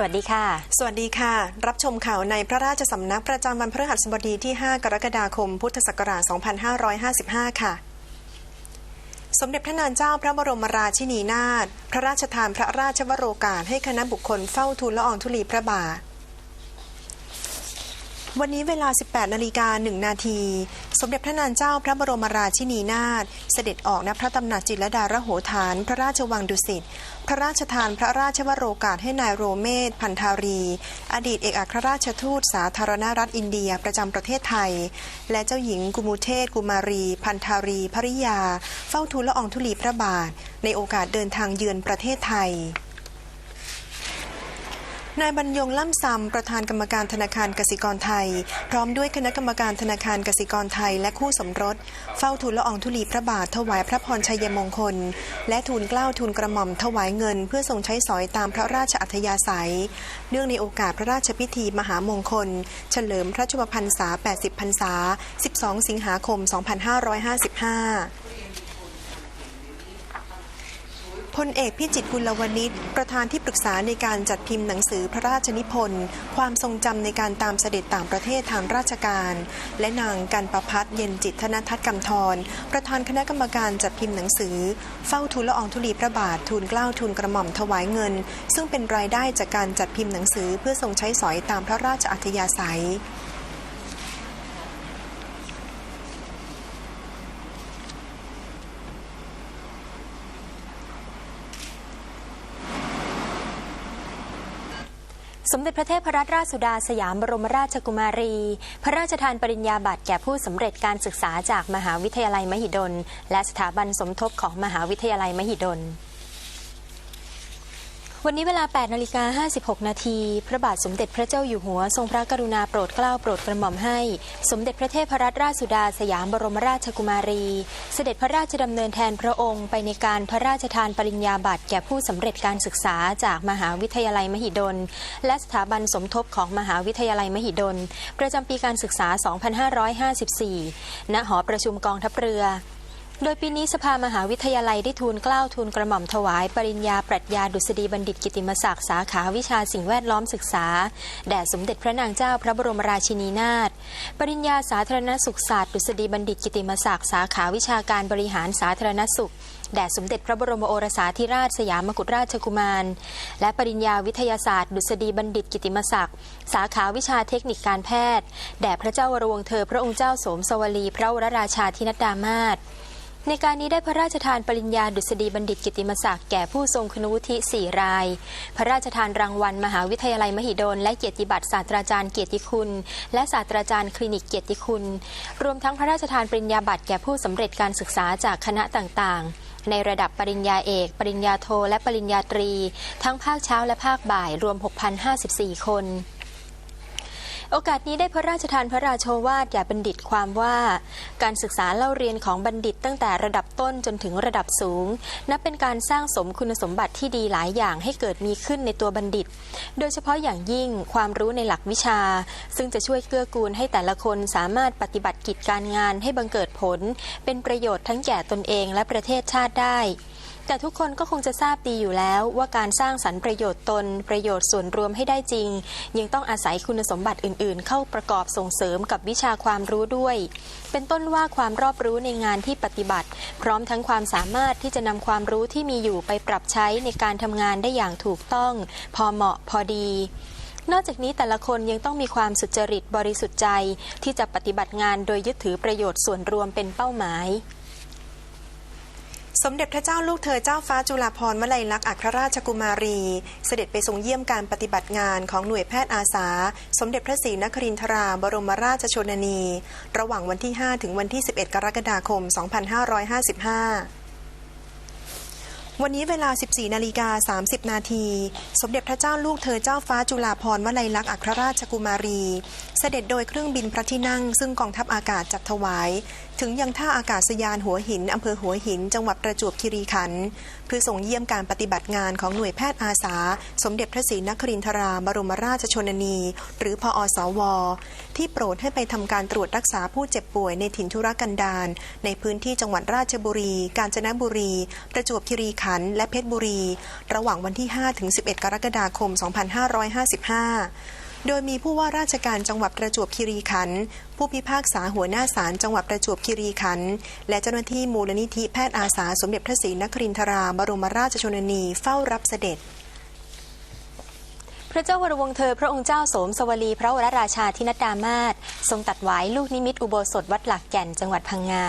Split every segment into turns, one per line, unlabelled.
สวัสดีค่ะ
สวัสดีค่ะ รับชมข่าวในพระราชสำนักประจำวันพฤหัสบดีที่ 5 กรกฎาคม พุทธศักราช 2555 ค่ะ สมเด็จพระนางเจ้าพระบรมราชินีนาถพระราชทานพระราชวโรกาสให้คณะบุคคลเฝ้าทูลละอองธุลีพระบาท วันนี้เวลา 18 นาฬิกา 1 นาที สมเด็จพระนางเจ้าพระบรมราชินีนาถ เสด็จออกณพระตำหนักจิตรลดารโหฐาน พระราชวังดุสิต พระราชทานพระราชวโรกาสให้นายโรเมศพันธารี อดีตเอกอัครราชทูตสาธารณรัฐอินเดียประจำประเทศไทย และเจ้าหญิงกุมูเทศกุมารี พันธารีภริยา เฝ้าทูลละอองธุลีพระบาท ในโอกาสเดินทางเยือนประเทศไทย นายบรรยงล่ำซำประธานกรรมการธนาคารกสิกรไทย พร้อมด้วยคณะกรรมการธนาคารกสิกรไทย และคู่สมรส เฝ้าทูลละอองธุลีพระบาทถวายพระพรชัยมงคล และทูลเกล้าทูลกระหม่อมถวายเงิน เพื่อทรงใช้สอยตามพระราชอัธยาศัย เนื่องในโอกาสพระราชพิธีมหามงคล เฉลิมพระชมพรรษา 80 พรรษา 12 สิงหาคม 2555 พลเอกพิจิตกุลวณิชประธานที่ปรึกษาในการจัดพิมพ์หนังสือพระราชนิพนธ์ความทรงจำในการตามเสด็จต่างประเทศทางราชการ และนางกันประพัฒน์เย็นจิตธนทัศน์กำธรประธานคณะกรรมการจัดพิมพ์หนังสือ เฝ้าทูลละอองธุลีพระบาททูลเกล้าทูลกระหม่อมถวายเงิน ซึ่งเป็นรายได้จากการจัดพิมพ์หนังสือเพื่อทรงใช้สอยตามพระราชอัธยาศัย
สมเด็จพระเทพรัตนราชสุดาสยามบรมราชกุมารี พระราชทานปริญญาบัตรแก่ผู้สำเร็จการศึกษาจากมหาวิทยาลัยมหิดล และสถาบันสมทบของมหาวิทยาลัยมหิดล วันนี้เวลา 8นาฬิกา56 นาที พระบาทสมเด็จพระเจ้าอยู่หัว ทรงพระกรุณาโปรดเกล้าโปรดกระหม่อมให้ สมเด็จพระเทพรัตนราชสุดาสยามบรมราชกุมารี เสด็จพระราชดำเนินแทนพระองค์ไปในการพระราชทานปริญญาบัตรแก่ผู้สำเร็จการศึกษาจากมหาวิทยาลัยมหิดล และสถาบันสมทบของมหาวิทยาลัยมหิดล ประจำปีการศึกษา 2554 ณ หอประชุมกองทัพเรือ โดยปีนี้สภามหาวิทยาลัยได้ทูลเกล้าทูลกระหม่อมถวาย ปริญญาปรัชญาดุษฎีบัณฑิตกิติมศักดิ์สาขาวิชาสิ่งแวดล้อมศึกษา แด่สมเด็จพระนางเจ้าพระบรมราชินีนาถ ปริญญาสาธารณสุขศาสตร์ดุษฎีบัณฑิตกิติมศักดิ์สาขาวิชาการบริหารสาธารณสุขแด่สมเด็จพระบรมโอรสาธิราชสยามกุฎราชกุมาร และปริญญาวิทยาศาสตร์ ดุษฎีบัณฑิตกิติมศักดิ์สาขาวิชาเทคนิคการแพทย์ แด่พระเจ้าวรวงเธอพระองค์เจ้าสมสวลีพระวรราชาธินัดดามาศ ในการนี้ได้พระราชทานปริญญาดุษฎีบัณฑิตกิติมศักดิ์แก่ผู้ทรงคุณวุฒิ4ราย พระราชทานรางวัลมหาวิทยาลัยมหิดล และเกียรติบัตรศาสตราจารย์เกียรติคุณ และศาสตราจารย์คลินิกเกียรติคุณ รวมทั้งพระราชทานปริญญาบัตรแก่ผู้สำเร็จการศึกษาจากคณะต่างๆในระดับปริญญาเอก ปริญญาโท และปริญญาตรี ทั้งภาคเช้าและภาคบ่ายรวม 6,054 คน โอกาสนี้ได้พระราชทานพระราโชวาทแก่บัณฑิตความว่า การศึกษาเล่าเรียนของบัณฑิตตั้งแต่ระดับต้นจนถึงระดับสูง นับเป็นการสร้างสมคุณสมบัติที่ดีหลายอย่างให้เกิดมีขึ้นในตัวบัณฑิต โดยเฉพาะอย่างยิ่งความรู้ในหลักวิชา ซึ่งจะช่วยเกื้อกูลให้แต่ละคนสามารถปฏิบัติกิจการงานให้บังเกิดผล เป็นประโยชน์ทั้งแก่ตนเองและประเทศชาติได้ แต่ทุกคนก็คงจะทราบดีอยู่แล้วว่าการสร้างสรรค์ประโยชน์ตน ประโยชน์ส่วนรวมให้ได้จริง ยังต้องอาศัยคุณสมบัติอื่น ๆ เข้าประกอบส่งเสริมกับวิชาความรู้ด้วย เป็นต้นว่าความรอบรู้ในงานที่ปฏิบัติ พร้อมทั้งความสามารถที่จะนำความรู้ที่มีอยู่ไปปรับใช้ในการทำงานได้อย่างถูกต้อง พอเหมาะพอดีนอกจากนี้แต่ละคนยังต้องมีความสุจริตบริสุทธิ์ใจ ที่จะปฏิบัติงานโดยยึดถือประโยชน์ส่วนรวมเป็นเป้าหมาย
สมเด็จพระเจ้าลูกเธอเจ้าฟ้าจุฬาภรณ์วลัยลักษณ์อัครราชกุมารี เสด็จไปทรงเยี่ยมการปฏิบัติงานของหน่วยแพทย์อาสา สมเด็จพระศรีนครินทราบรมราชชนนี ระหว่างวันที่ 5 ถึงวันที่ 11 กรกฎาคม 2555วันนี้เวลา 14 นาฬิกา 30 นาที สมเด็จพระเจ้าลูกเธอเจ้าฟ้าจุฬาภรณ์วลัยลักษณ์อัครราชกุมารี เสด็จโดยเครื่องบินพระที่นั่ง ซึ่งกองทัพอากาศจัดถวาย ถึงยังท่าอากาศยานหัวหิน อำเภอหัวหิน จังหวัดประจวบคีรีขันธ์เพื่อส่งเยี่ยมการปฏิบัติงานของหน่วยแพทย์อาสา สมเด็จพระศรีนครินทรา บรมราชชนนี หรือพออสว ที่ที่โปรดให้ไปทำการตรวจรักษาผู้เจ็บป่วยในถิ่นธุรกันดารในพื้นที่จังหวัดราชบุรี กาญจนบุรี ประจวบคีรีขันธ์และเพชรบุรี ระหว่างวันที่ 5-11 กรกฎาคม 2555 โดยมีผู้ว่าราชการจังหวัดประจวบคีรีขันธ์ผู้พิพากษาหัวหน้าศาลจังหวัดประจวบคีรีขันธ์และเจ้าหน้าที่มูลนิธิแพทย์อาสาสมเด็จพระศรีนครินทราบรมราชชนนีเฝ้ารับเสด็จ
พระเจ้าวรวงเธอพระองค์เจ้าโสมสวลีพระวรราชาธินัดดามาศทรงตัดหวายลูกนิมิตอุโบสถวัดหลักแก่นจังหวัดพังงา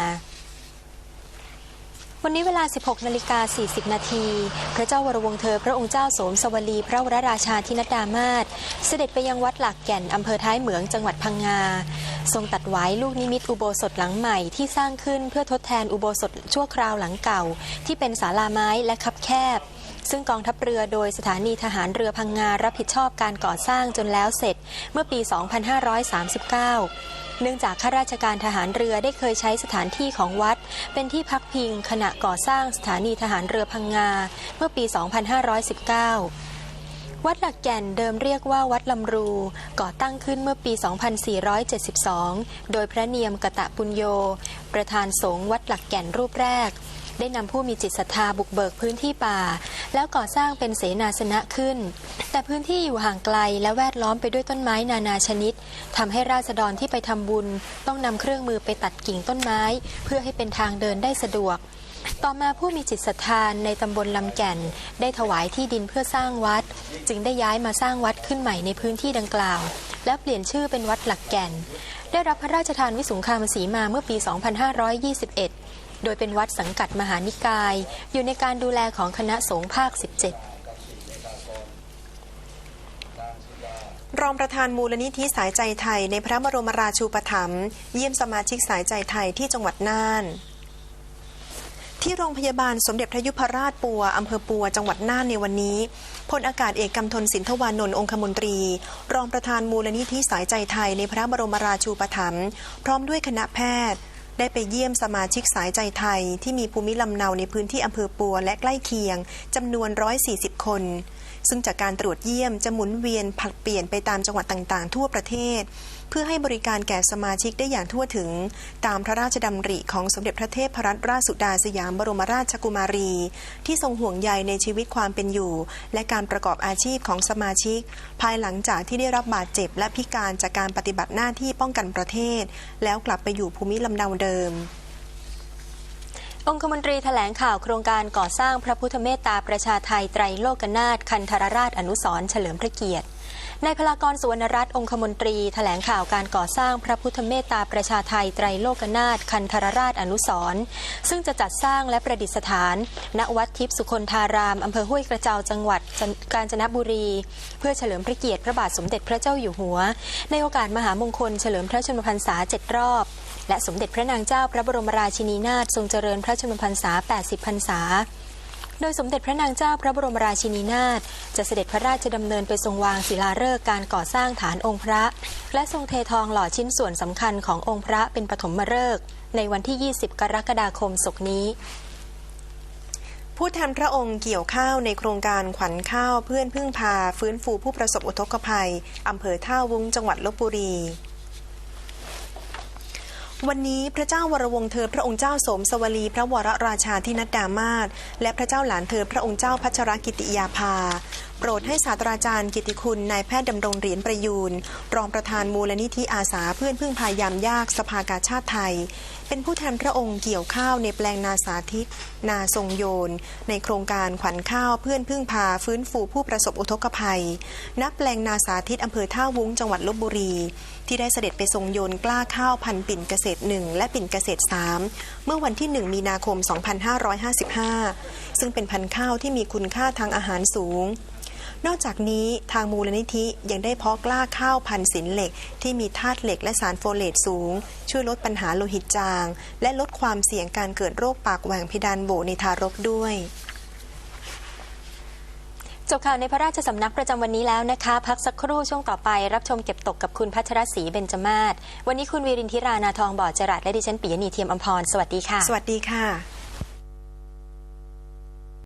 วันนี้เวลา 16 นาฬิกา 40 นาที พระเจ้าวรวงเธอพระองค์เจ้าโสมสวลี พระวรราชาธินัดามาศเสด็จไปยังวัดหลักแก่น อำเภอท้ายเหมืองจังหวัดพังงา ทรงตัดหวายลูกนิมิตอุโบสถหลังใหม่ที่สร้างขึ้นเพื่อทดแทนอุโบสถชั่วคราวหลังเก่า ที่เป็นศาลาไม้และคับแคบซึ่งกองทัพเรือโดยสถานีทหารเรือพังงารับผิดชอบการก่อสร้างจนแล้วเสร็จเมื่อปี 2539 เนื่องจากข้าราชการทหารเรือได้เคยใช้สถานที่ของวัด เป็นที่พักพิงขณะก่อสร้างสถานีทหารเรือพังงา เมื่อปี 2519วัดหลักแก่นเดิมเรียกว่าวัดลำรู ก่อตั้งขึ้นเมื่อปี 2472 โดยพระเนียมกตะปุญโย ประธานสงฆ์วัดหลักแก่นรูปแรก ได้นำผู้มีจิตศรัทธาบุกเบิกพื้นที่ป่า แล้วก่อสร้างเป็นเสนาสนะขึ้น แต่พื้นที่อยู่ห่างไกลและแวดล้อมไปด้วยต้นไม้นานาชนิดทำให้ราษฎรที่ไปทำบุญ ต้องนำเครื่องมือไปตัดกิ่งต้นไม้ เพื่อให้เป็นทางเดินได้สะดวกต่อมาผู้มีจิตศรัทธาในตำบลลำแก่น ได้ถวายที่ดินเพื่อสร้างวัด จึงได้ย้ายมาสร้างวัดขึ้นใหม่ในพื้นที่ดังกล่าว และเปลี่ยนชื่อเป็นวัดหลักแก่น ได้รับพระราชทานวิสุงคามสีมาเมื่อปี 2521 โดยเป็นวัดสังกัดมหานิกาย อยู่ในการดูแลของคณะสงฆ์ภาค 17
รองประธานมูลนิธิสายใจไทยในพระบรมราชูปถัมภ์เยี่ยมสมาชิกสายใจไทยที่จังหวัดน่าน ที่โรงพยาบาลสมเด็จพระยุพราชปัวอำเภอปัวจังหวัดน่านในวันนี้พลอากาศเอกกำธลสินทวานนท์องคมนตรี รองประธานมูลนิธิสายใจไทยในพระบรมราชูปถัมภ์พร้อมด้วยคณะแพทย์ ได้ไปเยี่ยมสมาชิกสายใจไทย ที่มีภูมิลำเนาในพื้นที่อำเภอปัวและใกล้เคียงจำนวน 140 คน ซึ่งจากการตรวจเยี่ยมจะหมุนเวียนผัดเปลี่ยนไปตามจังหวัดต่างๆ ทั่วประเทศ เพื่อให้บริการแก่สมาชิกได้อย่างทั่วถึง ตามพระราชดำริของสมเด็จพระเทพรัตนราชสุดาสยามบรมราชกุมารี ที่ทรงห่วงใยในชีวิตความเป็นอยู่ และการประกอบอาชีพของสมาชิก ภายหลังจากที่ได้รับบาดเจ็บและพิการจากการปฏิบัติหน้าที่ป้องกันประเทศ แล้วกลับไปอยู่ภูมิลำเนาเดิม
องคมนตรีแถลงข่าวโครงการก่อสร้างพระพุทธเมตตาประชาไทยไตรโลกนาถคันธรราชอนุสร์เฉลิมพระเกียรติ นายพลากรสุวรรณรัตน์องคมนตรีแถลงข่าวการก่อสร้างพระพุทธเมตตาประชาไทยไตรโลกนาถคันธรราชอนุสร์ซึ่งจะจัดสร้างและประดิษฐาน ณวัดทิพย์สุคนธารามอำเภอห้วยกระเจ้าจังหวัดกาญจนบุรี เพื่อเฉลิมพระเกียรติพระบาทสมเด็จพระเจ้าอยู่หัว ในโอกาสมหามงคลเฉลิมพระชนมพรรษาเจ็ดรอบและสมเด็จพระนางเจ้าพระบรมราชินีนาถทรงเจริญพระชนมพรรษา 80 พรรษา โดยสมเด็จพระนางเจ้าพระบรมราชินีนาถจะเสด็จพระราชดำเนินไปทรงวางศิลาฤกษ์การก่อสร้างฐานองค์พระ และทรงเททองหล่อชิ้นส่วนสำคัญขององค์พระเป็นปฐมฤกษ์ในวันที่ 20 กรกฎาคมศกนี้
ผู้แทนพระองค์เกี่ยวข้าวในโครงการขวัญข้าวเพื่อนพึ่งพา ฟื้นฟูผู้ประสบอุทกภัย อำเภอท่าวุ้งจังหวัดลบบุรี วันนี้พระเจ้าวรวงเธอพระองค์เจ้าสมสวลี พระวรราชาธินัดดามาศและพระเจ้าหลานเธอพระองค์เจ้าพัชรกิติยาภา โปรดให้ศาสตราจารย์กิติคุณนายแพทย์ดำรงเหรียญประยูนรองประธานมูลนิธิอาสาเพื่อนพึ่งพายามยากสภากาชาติไทย เป็นผู้แทนพระองค์เกี่ยวข้าวในแปลงนาสาธิต นาทรงโยน ในโครงการขวัญข้าวเพื่อนพึ่งพาฟื้นฟูผู้ประสบอุทกภัยณแปลงนาสาธิตอำเภอท่าวุ้งจังหวัดลบบุรี ที่ได้เสด็จไปทรงโยนกล้าข้าวพันปิ่นเกษตรหนึ่งและปิ่นเกษตรสามเมื่อวันที่ 1 มีนาคม 2555 ซึ่งเป็นพันธุ์ข้าวที่มีคุณค่าทางอาหารสูง นอกจากนี้ทางมูลนิธิยังได้เพาะกล้าข้าวพันธุ์สินเหล็ก ที่มีธาตุเหล็กและสารโฟเลตสูง ช่วยลดปัญหาโลหิตจาง และลดความเสี่ยงการเกิดโรคปากแหว่งเพดานโบในทารกด้วย
จบข่าวในพระราชสำนักประจำวันนี้แล้วนะคะ พักสักครู่ช่วงต่อไป รับชมเก็บตกกับคุณพัชรศรีเบญจมาศวันนี้คุณวีรินทิรานาทองบ่อจรัสและดิฉันปิยณีเทียมอมพรสวัสดีค่ะ
สวัสดีค่ะ